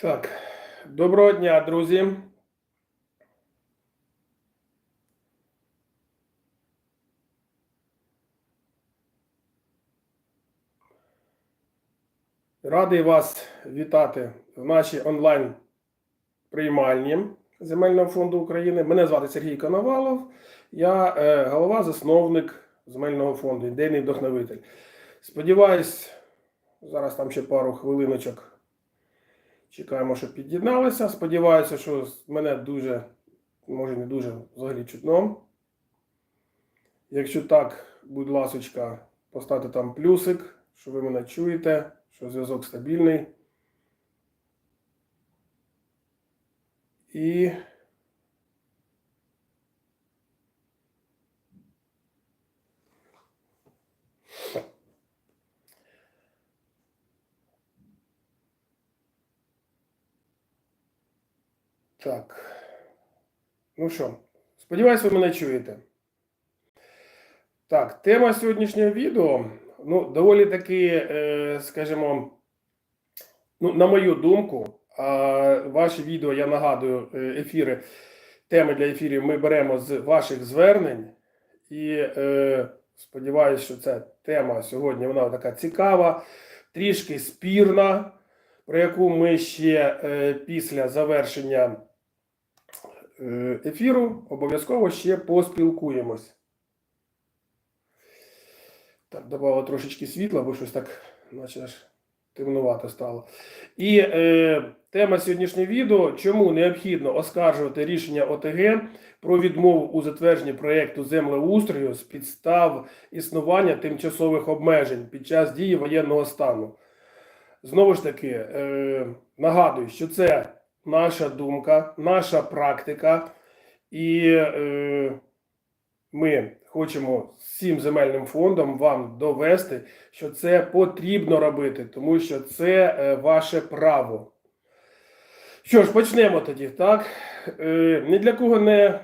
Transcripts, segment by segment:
Так, доброго дня, друзі. Радий вас вітати в нашій онлайн приймальні Земельного фонду України. Мене звати Сергій Коновалов. Я е, голова, засновник Земельного фонду, ідейний вдохновитель. Сподіваюсь, зараз там ще пару хвилиночок Чекаємо, щоб під'єдналися. Сподіваюся, що мене дуже, може не дуже взагалі чутно. Якщо так, будь ласочка, поставте там плюсик, що ви мене чуєте, що зв'язок стабільний. І так. Ну що, сподіваюсь, ви мене чуєте. Так, тема сьогоднішнього відео, ну, доволі таки, е, скажімо, ну, на мою думку, ваші відео, я нагадую, е, ефіри, теми для ефірів ми беремо з ваших звернень. І е, сподіваюся, що ця тема сьогодні вона така цікава, трішки спірна, про яку ми ще після завершення ефіру обов'язково ще поспілкуємось. Так, додало трошечки світла, бо щось так, наче аж темнувато стало. І е, тема сьогоднішнього відео: чому необхідно оскаржувати рішення ОТГ про відмову у затвердженні проєкту землеустрою з підстав існування тимчасових обмежень під час дії воєнного стану. Знову ж таки, е, нагадую, що це наша думка, наша практика, і е, ми хочемо всім земельним фондом вам довести, що це потрібно робити, тому що це е, ваше право. Що ж, почнемо тоді, так? Е, ні для кого не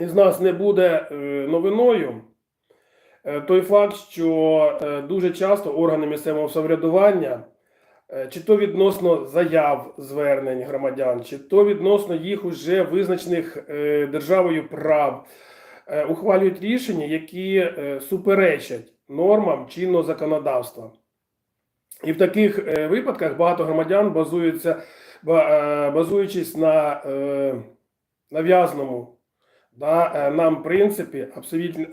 із нас не буде е, новиною. Е, Той факт, що е, дуже часто органи місцевого самоврядування, чи то відносно заяв звернень громадян, чи то відносно їх уже визначених е, державою прав, е, ухвалюють рішення, які е, суперечать нормам чинного законодавства. І в таких е, випадках багато громадян базуються, е, базуючись на е, нав'язному да, е, нам принципі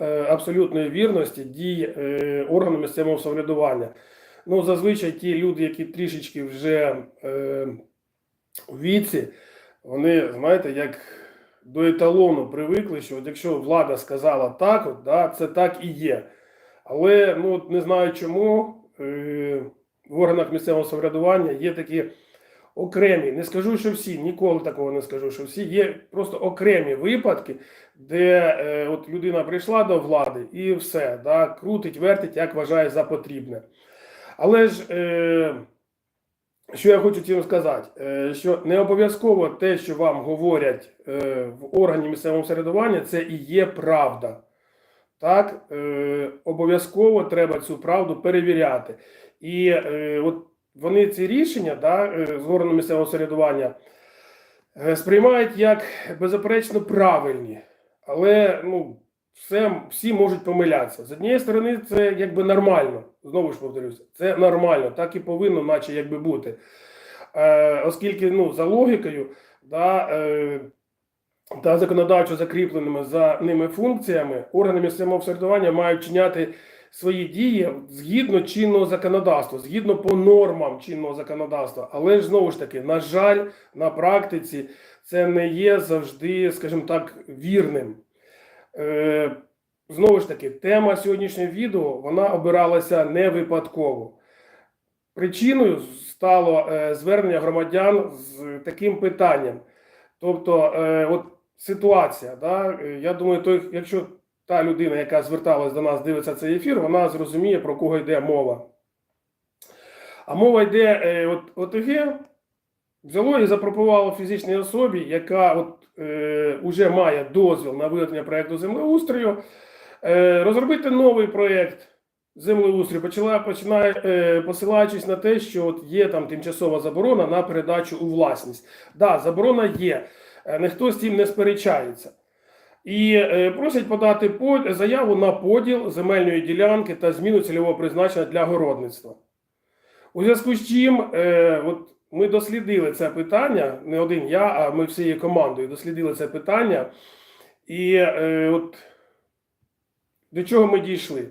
е, абсолютної вірності дій е, органу місцевого самоврядування. Ну, зазвичай ті люди, які трішечки вже е, у віці, вони, знаєте, як до еталону привикли, що от якщо влада сказала так, от, да, це так і є. Але ну, от не знаю чому е, в органах місцевого самоврядування є такі окремі, не скажу, що всі, ніколи такого не скажу, що всі є просто окремі випадки, де е, от людина прийшла до влади і все, да, крутить, вертить, як вважає за потрібне. Але ж, е, що я хочу цим сказати, е, що не обов'язково те, що вам говорять е, в органі місцевого самоврядування, це і є правда. Так, е, обов'язково треба цю правду перевіряти. І е, от вони ці рішення да, е, з органу місцевого самоврядування е, сприймають як беззаперечно правильні. Але ну, все, всі можуть помилятися. З однієї сторони, це якби нормально. Знову ж повторюся, це нормально, так і повинно, наче якби бути. Е, оскільки ну, за логікою, да, е, та законодавчо закріпленими за ними функціями, органи місцевого самоврядування мають вчиняти свої дії згідно чинного законодавства, згідно по нормам чинного законодавства. Але ж знову ж таки, на жаль, на практиці це не є завжди, скажімо так, вірним. Е, знову ж таки, тема сьогоднішнього відео вона обиралася не випадково. Причиною стало е, звернення громадян з таким питанням. Тобто, е, от ситуація, да, я думаю, той, якщо та людина, яка зверталась до нас, дивиться цей ефір, вона зрозуміє, про кого йде мова. А мова йде от, ОТГ взяло і запропонувало фізичній особі, яка от, е, уже має дозвіл на виготовлення проєкту землеустрою, е, розробити новий проєкт землеустрій почала починає е, посилаючись на те, що от є там тимчасова заборона на передачу у власність. Да, заборона є, е, ніхто з цим не сперечається. І е, просять подати заяву на поділ земельної ділянки та зміну цільового призначення для городництва. У зв'язку з чим е, от ми дослідили це питання, не один я, а ми всією командою дослідили це питання. І е, от до чого ми дійшли?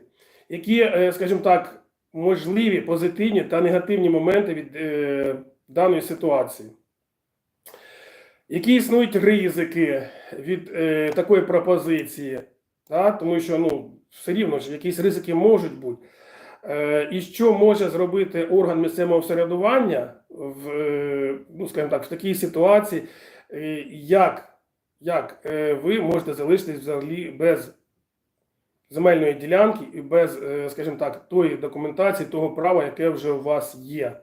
Які, е, скажімо так, можливі позитивні та негативні моменти від е, даної ситуації? Які існують ризики від е, такої пропозиції? Да? Тому що ну, все рівно ж якісь ризики можуть бути. Е, і що може зробити орган місцевого самоврядування в, е, ну, скажімо так, в такій ситуації, е, як, як е, ви можете залишитись взагалі без земельної ділянки і без, скажімо так, тої документації, того права, яке вже у вас є.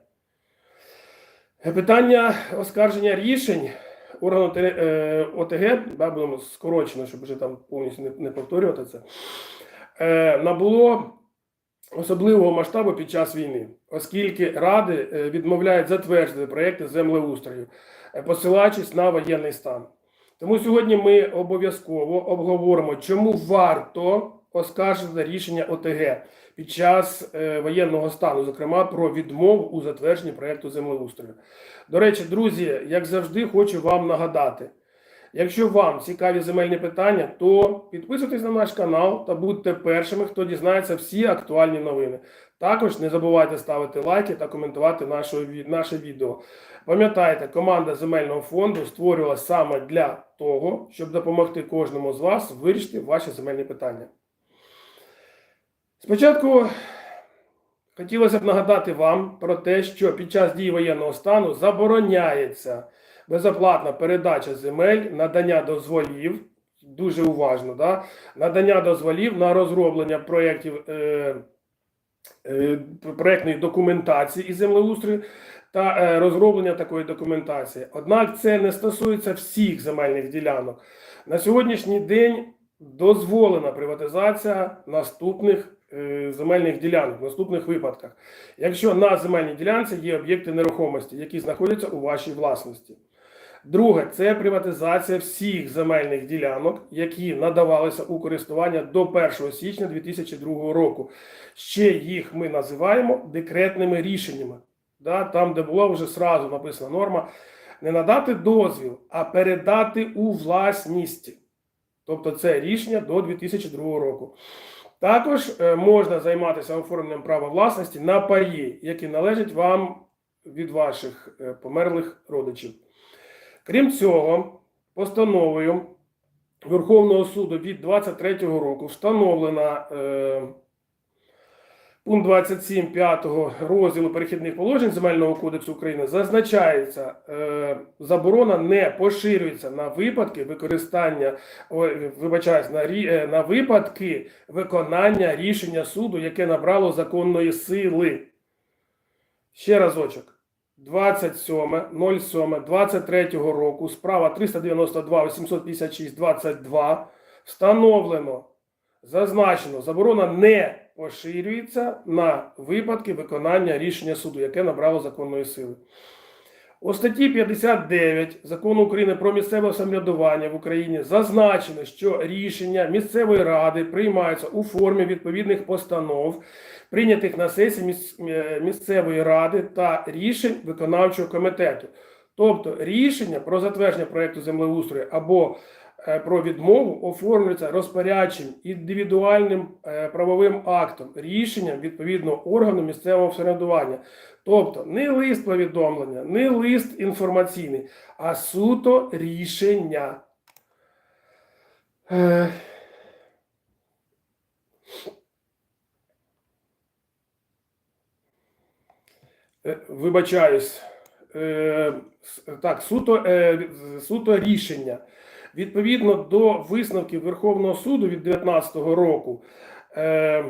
Питання оскарження рішень органу ОТГ, да, будемо скорочено, щоб вже там повністю не, повторювати це, набуло особливого масштабу під час війни, оскільки ради е, відмовляють затвердити проекти землеустрою, е, посилаючись на воєнний стан. Тому сьогодні ми обов'язково обговоримо, чому варто оскаржити рішення ОТГ під час е, воєнного стану, зокрема про відмову у затвердженні проекту землеустрою. До речі, друзі, як завжди, хочу вам нагадати. Якщо вам цікаві земельні питання, то підписуйтесь на наш канал та будьте першими, хто дізнається всі актуальні новини. Також не забувайте ставити лайки та коментувати наше, відео. Пам'ятайте, команда земельного фонду створювалася саме для того, щоб допомогти кожному з вас вирішити ваші земельні питання. Спочатку хотілося б нагадати вам про те, що під час дії воєнного стану забороняється безоплатна передача земель, надання дозволів, дуже уважно, да? надання дозволів на розроблення проєктів е, е, проєктної документації і землеустрою та е, розроблення такої документації. Однак це не стосується всіх земельних ділянок. На сьогоднішній день дозволена приватизація наступних е, земельних ділянок, в наступних випадках, якщо на земельній ділянці є об'єкти нерухомості, які знаходяться у вашій власності. Друге, це приватизація всіх земельних ділянок, які надавалися у користування до 1 січня 2002 року. Ще їх ми називаємо декретними рішеннями. Да, там, де була вже сразу написана норма, не надати дозвіл, а передати у власність. Тобто це рішення до 2002 року. Також е, можна займатися оформленням права власності на паї, які належать вам від ваших е, померлих родичів. Крім цього, постановою Верховного суду від 23 року встановлена е, пункт 27 5 розділу перехідних положень Земельного кодексу України зазначається, е, заборона не поширюється на випадки використання, ой, вибачаюсь, на, рі- е, на випадки виконання рішення суду, яке набрало законної сили. Ще разочок. 27.07.23 року, справа 392 856 22 встановлено, зазначено, заборона не поширюється на випадки виконання рішення суду, яке набрало законної сили. У статті 59 Закону України про місцеве самоврядування в Україні зазначено, що рішення місцевої ради приймаються у формі відповідних постанов, прийнятих на сесії е, місцевої ради та рішень виконавчого комітету. Тобто рішення про затвердження проекту землеустрою або е, про відмову оформлюється розпорядчим індивідуальним е, правовим актом, рішенням відповідного органу місцевого самоврядування. Тобто не лист повідомлення, не лист інформаційний, а суто рішення. Е, Е, Вибачаюсь. Е, Так, суто, е, суто рішення. Відповідно до висновків Верховного суду від 2019 року, е,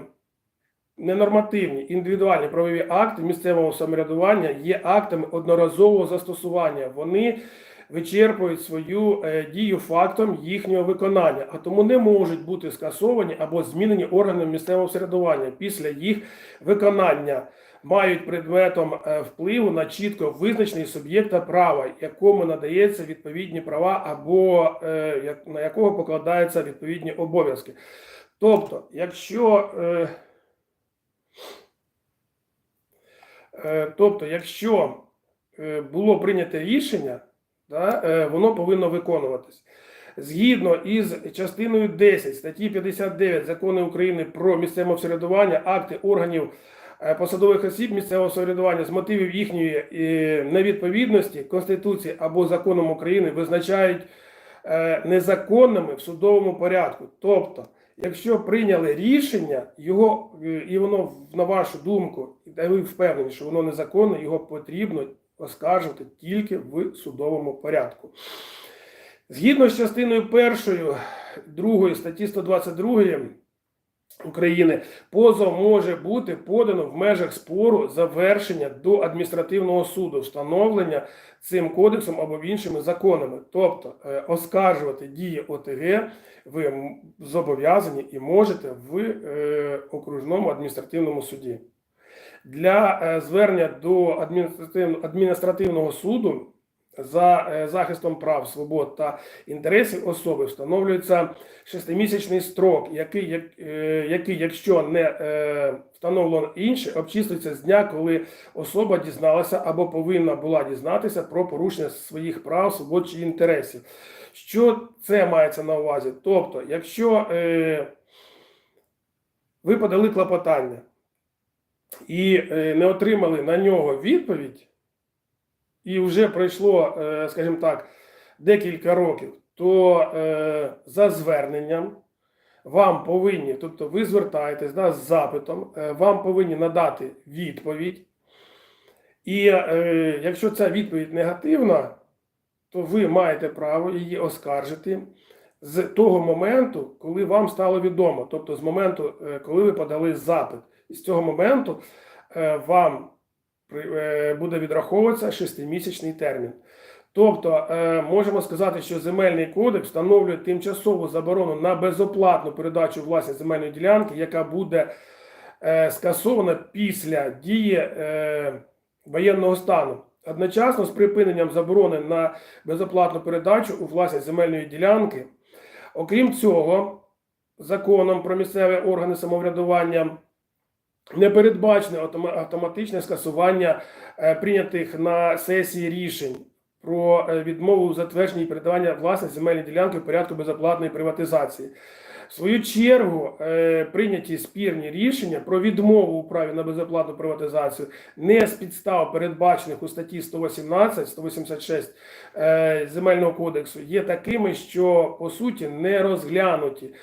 ненормативні індивідуальні правові акти місцевого самоврядування є актами одноразового застосування. Вони вичерпують свою е, дію фактом їхнього виконання, а тому не можуть бути скасовані або змінені органами місцевого середування після їх виконання. Мають предметом е, впливу на чітко визначений суб'єкта права, якому надається відповідні права, або е, на якого покладаються відповідні обов'язки. Тобто, якщо е, Е, Тобто, якщо е, було прийнято рішення, да, е, воно повинно виконуватись. Згідно із частиною 10 статті 59 Закону України про місцеве самоврядування, акти органів е, посадових осіб місцевого самоврядування з мотивів їхньої е, невідповідності Конституції або законом України визначають е, незаконними в судовому порядку. Тобто, якщо прийняли рішення, його е, і воно на вашу думку, та ви впевнені, що воно незаконне, його потрібно оскаржувати тільки в судовому порядку. Згідно з частиною першою, другої статті 122 України, позов може бути подано в межах спору завершення до адміністративного суду, встановлення цим кодексом або іншими законами. Тобто е, оскаржувати дії ОТГ ви зобов'язані і можете в е, окружному адміністративному суді. Для е, звернення до адміністративного, адміністративного суду за е, захистом прав, свобод та інтересів особи встановлюється шестимісячний строк, який, як, е, який якщо не е, встановлено інше, обчислюється з дня, коли особа дізналася або повинна була дізнатися про порушення своїх прав, свобод чи інтересів. Що це мається на увазі? Тобто, якщо е, ви подали клопотання і не отримали на нього відповідь, і вже пройшло, е, скажімо так, декілька років, то е, за зверненням вам повинні, тобто ви звертаєтесь да, з запитом, е, вам повинні надати відповідь. І якщо ця відповідь негативна, то ви маєте право її оскаржити з того моменту, коли вам стало відомо, тобто з моменту, коли ви подали запит. І з цього моменту вам буде відраховуватися шестимісячний термін. Тобто, е, можемо сказати, що земельний кодекс встановлює тимчасову заборону на безоплатну передачу власної земельної ділянки, яка буде е, скасована після дії е, воєнного стану. Одночасно з припиненням заборони на безоплатну передачу у власність земельної ділянки. Окрім цього, законом про місцеві органи самоврядування не передбачено автома- автоматичне скасування е, прийнятих на сесії рішень про е, відмову у затвердженні і передавання власної земельної ділянки в порядку безоплатної приватизації. В свою чергу, е, прийняті спірні рішення про відмову у праві на безоплатну приватизацію не з підстав, передбачених у статті 118, 186 е, Земельного кодексу, є такими, що по суті не розглянуті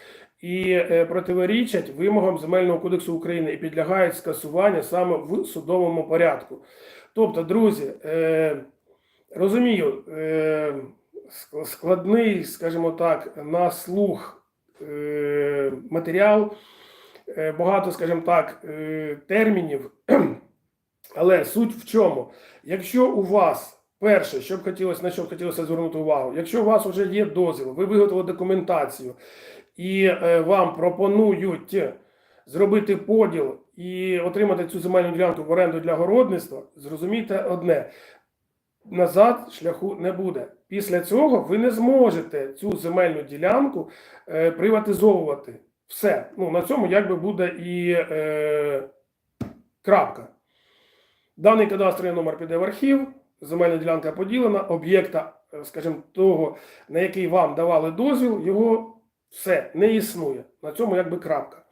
і е, противорічать вимогам Земельного кодексу України і підлягають скасуванню саме в судовому порядку. Тобто, друзі, е, розумію, е, складний, скажімо так, на слух матеріал, багато, скажімо так, термінів. Але суть в чому? Якщо у вас перше, що б хотілося, на що б хотілося звернути увагу, якщо у вас вже є дозвіл, ви виготовили документацію і е, вам пропонують зробити поділ і отримати цю земельну ділянку в оренду для городництва, зрозумійте одне: назад шляху не буде. Після цього ви не зможете цю земельну ділянку е, приватизовувати. Все. Ну, на цьому якби буде і е, крапка. Даний кадастровий номер піде в архів, земельна ділянка поділена, об'єкта, е, скажімо, того, на який вам давали дозвіл, його все не існує. На цьому якби крапка.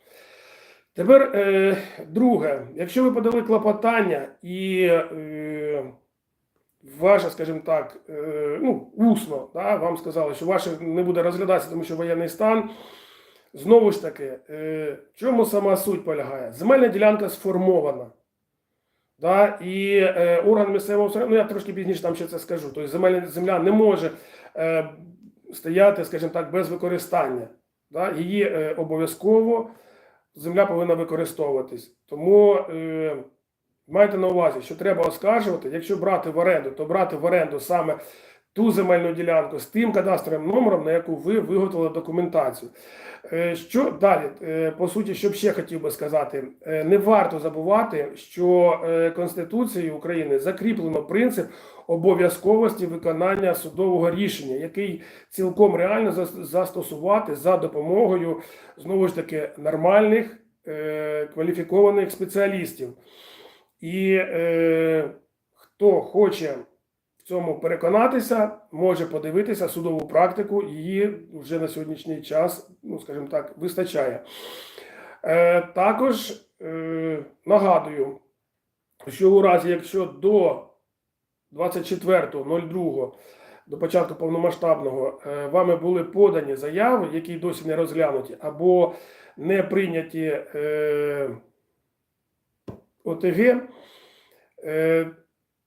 Тепер е, друге, якщо ви подали клопотання і е, ваше, скажімо так, е, ну, усно, да, вам сказали, що ваше не буде розглядатися, тому що воєнний стан. Знову ж таки, е, чому сама суть полягає? Земельна ділянка сформована. Да, і е, орган місцевого ну я трошки пізніше там ще це скажу. Тобто земельна земля не може е, стояти, скажімо так, без використання. Да, її е, обов'язково земля повинна використовуватись. Тому е, майте на увазі, що треба оскаржувати. Якщо брати в оренду, то брати в оренду саме ту земельну ділянку з тим кадастровим номером, на яку ви виготовили документацію. Е, Що далі? Е, По суті, що ще хотів би сказати, Е, не варто забувати, що Конституцією України закріплено принцип обов'язковості виконання судового рішення, який цілком реально застосувати за допомогою знову ж таки нормальних кваліфікованих спеціалістів. І е, хто хоче цьому переконатися, може подивитися судову практику, її вже на сьогоднішній час, ну скажімо так, вистачає. Е, також е, нагадую, що у разі, якщо до 24.02 до початку повномасштабного е, вами були подані заяви, які досі не розглянуті, або не прийняті е, ОТГ, е,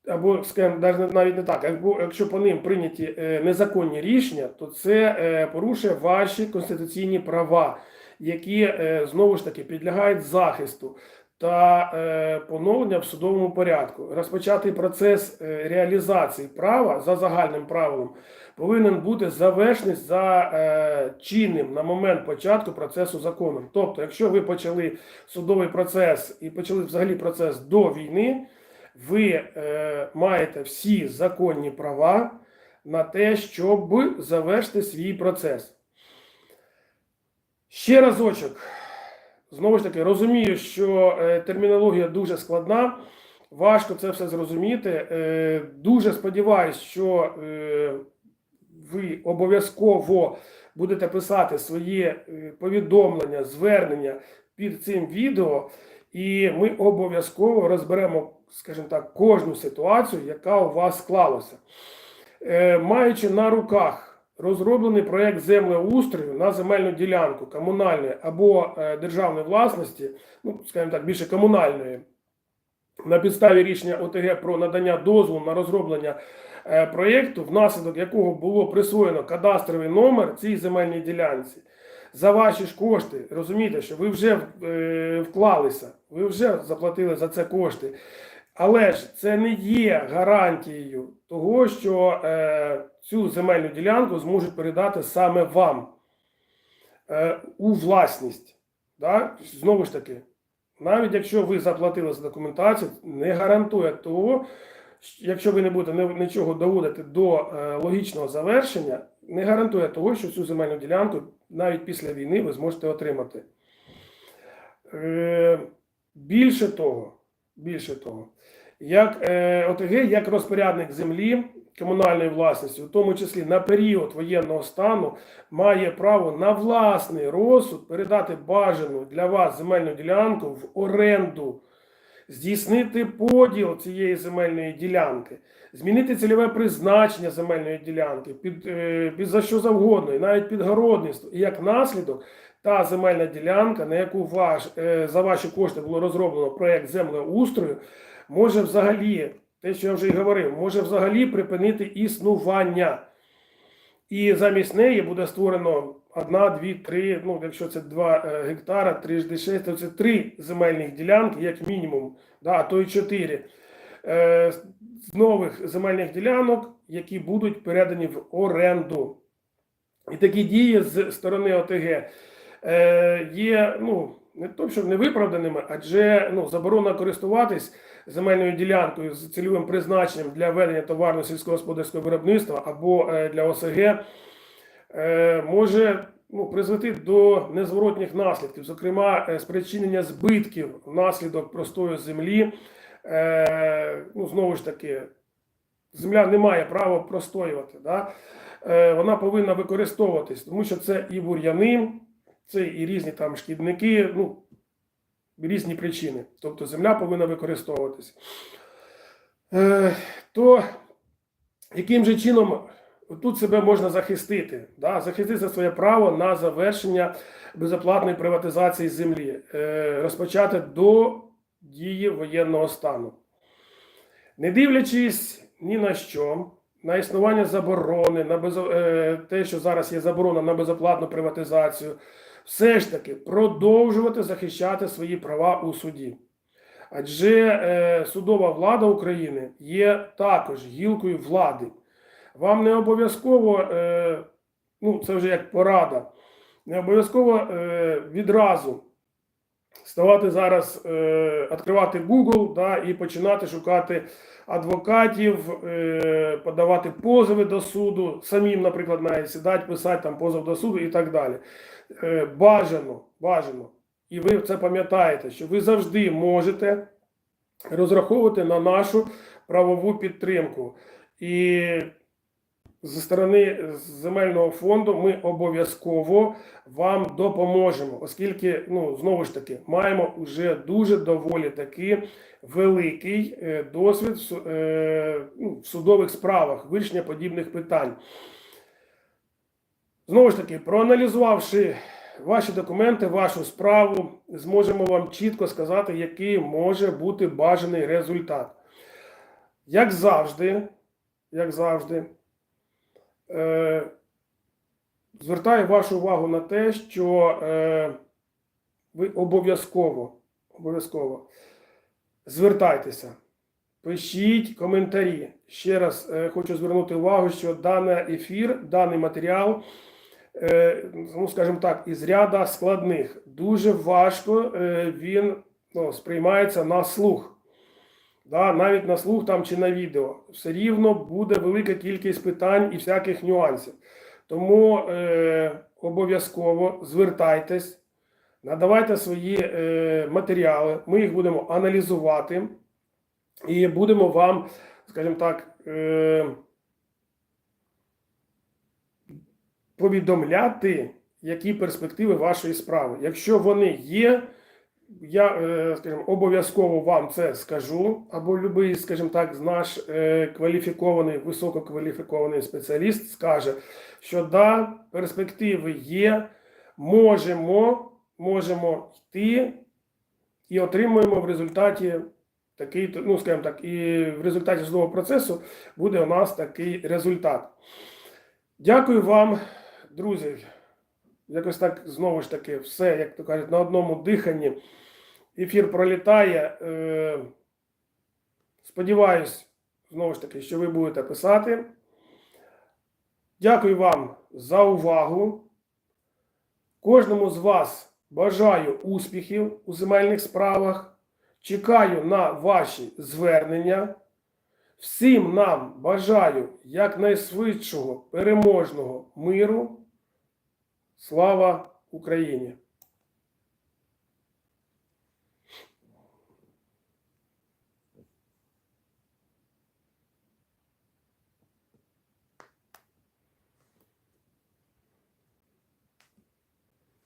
або, скажімо, навіть не так, або якщо по ним прийняті е, незаконні рішення, то це е, порушує ваші конституційні права, які е, знову ж таки підлягають захисту та е, поновлення в судовому порядку. Розпочатий процес реалізації права за загальним правилом повинен бути завершений за е, чинним на момент початку процесу законом. Тобто, якщо ви почали судовий процес і почали взагалі процес до війни, ви е, маєте всі законні права на те, щоб завершити свій процес. Ще разочок. Знову ж таки, розумію, що е, термінологія дуже складна, важко це все зрозуміти. Е, дуже сподіваюся, що е, ви обов'язково будете писати свої е, повідомлення, звернення під цим відео, і ми обов'язково розберемо, скажімо так, кожну ситуацію, яка у вас склалася. Е, Маючи на руках розроблений проєкт землеустрою на земельну ділянку комунальної або е, державної власності, ну, скажімо так, більше комунальної, на підставі рішення ОТГ про надання дозволу на розроблення е, проєкту, внаслідок якого було присвоєно кадастровий номер цій земельній ділянці. За ваші ж кошти, розумієте, що ви вже е, вклалися, ви вже заплатили за це кошти. Але ж це не є гарантією того, що е, цю земельну ділянку зможуть передати саме вам е, у власність. Да? Знову ж таки, навіть якщо ви заплатили за документацію, не гарантує того, що якщо ви не будете нічого доводити до е, логічного завершення, не гарантує того, що цю земельну ділянку навіть після війни ви зможете отримати. Е, більше того, більше того, як е, ОТГ, як розпорядник землі комунальної власності, в тому числі на період воєнного стану, має право на власний розсуд передати бажану для вас земельну ділянку в оренду, здійснити поділ цієї земельної ділянки, змінити цільове призначення земельної ділянки під, е, під за що завгодно, і навіть під городництво. І як наслідок, та земельна ділянка, на яку ваш, е, за ваші кошти було розроблено проєкт землеустрою, може взагалі, те, що я вже й говорив, може взагалі припинити існування. І замість неї буде створено одна, дві, три, ну, якщо це 2 гектара, 3 жди 6, то це три земельних ділянки, як мінімум, да, а то й 4 е, нових земельних ділянок, які будуть передані в оренду. І такі дії з сторони ОТГ е, є ну, не то, що невиправданими, адже ну, заборона користуватись земельною ділянкою з цільовим призначенням для ведення товарно сільськогосподарського виробництва або е, для ОСГ е, може ну, призвести до незворотніх наслідків, зокрема, е, спричинення збитків внаслідок простої землі. Е, ну, знову ж таки, земля не має права простоювати. Да? Е, вона повинна використовуватись, тому що це і бур'яни, це і різні там шкідники, ну, різні причини. Тобто земля повинна використовуватись. Е, то яким же чином тут себе можна захистити? Да? Захистити своє право на завершення безоплатної приватизації землі, е, розпочати до дії воєнного стану. Не дивлячись ні на що, на існування заборони, на безо... е, те, що зараз є заборона на безоплатну приватизацію, все ж таки продовжувати захищати свої права у суді. Адже е, судова влада України є також гілкою влади. Вам не обов'язково, е, ну це вже як порада, не обов'язково е, відразу ставати зараз, е, відкривати Google да, і починати шукати адвокатів, е, подавати позови до суду, самим, наприклад, навіть сідати, писати там позов до суду і так далі. Е, бажано, бажано. І ви це пам'ятаєте, що ви завжди можете розраховувати на нашу правову підтримку. І зі сторони земельного фонду ми обов'язково вам допоможемо, оскільки, ну, знову ж таки, маємо вже дуже доволі таки великий е, досвід е, ну, в судових справах вирішення подібних питань. Знову ж таки, проаналізувавши ваші документи, вашу справу, зможемо вам чітко сказати, який може бути бажаний результат. Як завжди, як завжди, звертаю вашу увагу на те, що е, ви обов'язково, обов'язково звертайтеся, пишіть коментарі. Ще раз е, хочу звернути увагу, що даний ефір, даний матеріал, е, ну, скажімо так, із ряда складних. Дуже важко е, він ну, сприймається на слух. Да, навіть на слух там чи на відео, все рівно буде велика кількість питань і всяких нюансів. Тому е, обов'язково звертайтесь, надавайте свої е, матеріали, ми їх будемо аналізувати і будемо вам, скажімо так, е, повідомляти, які перспективи вашої справи. Якщо вони є, я, е, скажімо, обов'язково вам це скажу, або любий, скажімо так, наш е, кваліфікований, висококваліфікований спеціаліст скаже, що да, перспективи є, можемо, можемо йти і отримуємо в результаті такий, ну, скажімо так, і в результаті судового процесу буде у нас такий результат. Дякую вам, друзі. Якось так знову ж таки, все, як то кажуть, на одному диханні. Ефір пролітає. Е, Сподіваюсь, знову ж таки, що ви будете писати. Дякую вам за увагу. Кожному з вас бажаю успіхів у земельних справах. Чекаю на ваші звернення. Всім нам бажаю якнайшвидшого переможного миру. Слава Україні!